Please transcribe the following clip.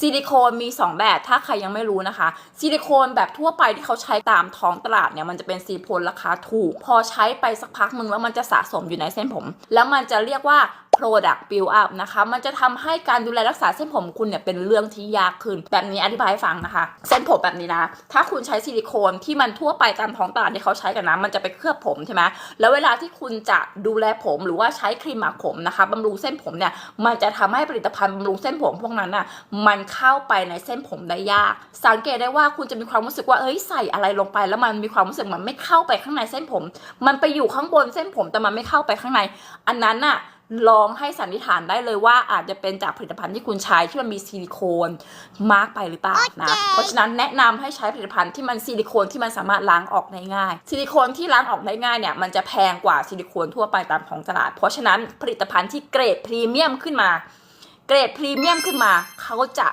ซิลิโคนมี 2 แบบถ้าใครยังไม่รู้นะคะ ซิลิโคนแบบทั่วไปที่เขาใช้ตามท้องตลาดเนี่ยมันจะเป็นซิลิโคนราคาถูก พอใช้ไปสักพักหนึ่งแล้วมันจะสะสมอยู่ในเส้นผม แล้วมันจะเรียกว่า product build up นะคะมันจะทำให้การดูแลรักษาเส้นผมคุณเนี่ยเป็นเรื่องที่ยากขึ้น แบบนี้อธิบายให้ฟังนะคะ เส้นผมแบบนี้นะ ถ้าคุณใช้ซิลิโคนที่มันทั่วไปตามท้องตลาดที่เขาใช้กันนะมันจะไปเคลือบผมใช่ไหมแล้วเวลาที่คุณจะดูแลผมหรือว่าใช้ครีมหมักผมนะคะบำรุงเส้นผมเนี่ยมันจะทำให้ผลิตภัณฑ์บำรุงเส้นผมพวกนั้นน่ะมันเข้าไปในเส้นผมได้ยาก สังเกตได้ว่าคุณจะมีความรู้สึกว่าเอ้ยใส่อะไรลงไป แล้วมันมีความรู้สึกมันไม่เข้าไปข้างในเส้นผม มันไปอยู่ข้างบนเส้นผมแต่มันไม่เข้าไปข้างใน อันนั้นน่ะ ลองให้สันนิษฐานได้เลยว่าอาจจะเป็นจากผลิตภัณฑ์ที่คุณใช้ที่มันมีซิลิโคนมากไปหรือเปล่านะเพราะฉะนั้นแนะนำให้ใช้ผลิตภัณฑ์ที่มันซิลิโคนที่มันสามารถล้างออกได้ง่าย ซิลิโคนที่ล้างออกได้ง่ายเนี่ยมันจะแพงกว่าซิลิโคนทั่วไปตามท้องตลาด เพราะฉะนั้นผลิตภัณฑ์ที่เกรดพรีเมียมขึ้นมาเกรดพรีเมียมขึ้นมา เขาจะ